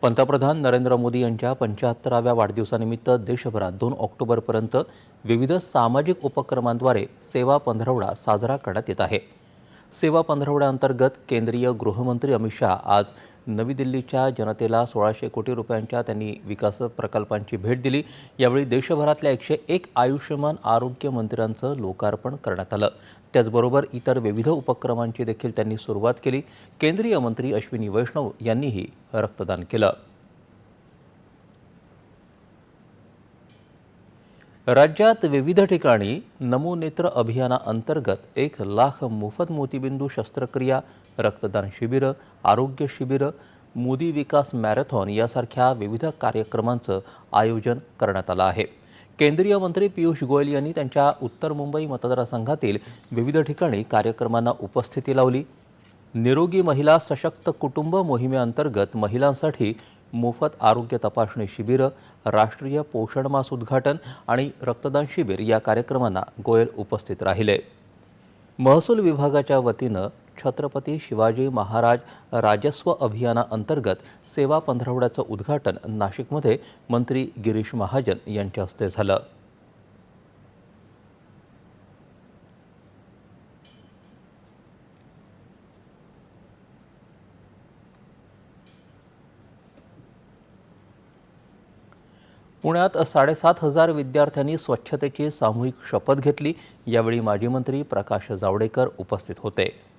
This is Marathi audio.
पंतप्रधान नरेंद्र मोदी यांच्या पंच्याहत्तराव्या वाढदिवसानिमित्त देशभरात दोन ऑक्टोबरपर्यंत विविध सामाजिक उपक्रमांद्वारे सेवा पंधरवडा साजरा करण्यात येत आहे. सेवा पंधरवड्याअंतर्गत केंद्रीय गृहमंत्री अमित शहा आज नवी दिल्लीच्या जनतेला सोळाशे कोटी रुपयांच्या त्यांनी विकास प्रकल्पांची भेट दिली. यावेळी देशभरातल्या एकशे एक आयुष्यमान आरोग्य मंदिरांचं लोकार्पण करण्यात आलं. त्याचबरोबर इतर विविध उपक्रमांची देखील त्यांनी सुरुवात केली. केंद्रीय मंत्री अश्विनी वैष्णव यांनीही रक्तदान केलं. राज्यात विविध ठिकाणी नमोनेत्र अभियानाअंतर्गत एक लाख मोफत मोतीबिंदू शस्त्रक्रिया रक्तदान शिबिरं आरोग्य शिबिरं मोदी विकास मॅरेथॉन यासारख्या विविध कार्यक्रमांचं आयोजन करण्यात आलं आहे. केंद्रीय मंत्री पियुष गोयल यांनी त्यांच्या उत्तर मुंबई मतदारसंघातील विविध ठिकाणी कार्यक्रमांना उपस्थिती लावली. निरोगी महिला सशक्त कुटुंब मोहिमेअंतर्गत महिलांसाठी मोफत आरोग्य तपासणी शिबिरं राष्ट्रीय पोषण मास उद्घाटन आणि रक्तदान शिबिर या कार्यक्रमांना गोयल उपस्थित राहिले. महसूल विभागाच्या वतीनं छत्रपती शिवाजी महाराज राजस्व अभियानाअंतर्गत सेवा पंधरवड्याचं उद्घाटन नाशिकमध्ये मंत्री गिरीश महाजन यांच्या हस्ते झालं. पुण्यात साडेसात हजार विद्यार्थ्यांनी स्वच्छतेची सामूहिक शपथ घेतली. यावेळी माजी मंत्री प्रकाश जावडेकर उपस्थित होते.